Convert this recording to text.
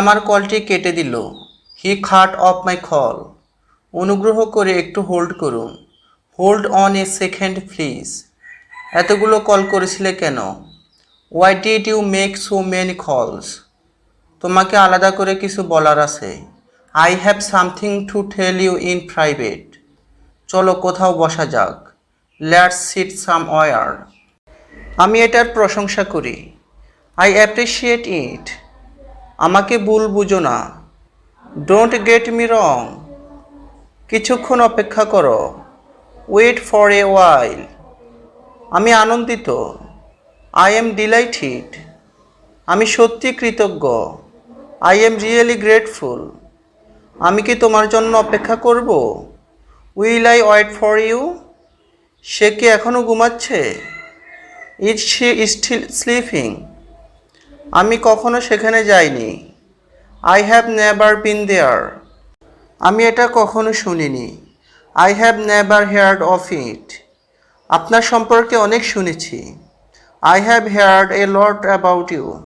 আমার কলটি কেটে দিল। হি খাট অফ মাই কল অনুগ্রহ করে একটু হোল্ড করুন। Hold on a second, please. এতগুলো কল করেছিলে কেন? Why did you make so many calls তোমাকে আলাদা করে কিছু বলার আছে। I have something to tell you in private চলো কোথাও বসা যাক। লেটস সিট সাম ওয়ার আমি এটার প্রশংসা করি। আই অ্যাপ্রিসিয়েট ইট আমাকে ভুল বুঝো না। ডোন্ট গেট মি রং কিছুক্ষণ অপেক্ষা করো। ওয়েট ফর এ ওয়াইল আমি আনন্দিত। আই এম ডিলাইটেড আমি সত্যি কৃতজ্ঞ। আই এম রিয়েলি গ্রেটফুল আমি কি তোমার জন্য অপেক্ষা করব? Will I wait for you সে কি এখনও ঘুমাচ্ছে? ইজ শি স্টিল স্লিপিং আমি কখনো সেখানে যাইনি। I have never been there আমি এটা কখনো শুনিনি। I have never heard of it আপনার সম্পর্কে অনেক শুনেছি। I have heard a lot about you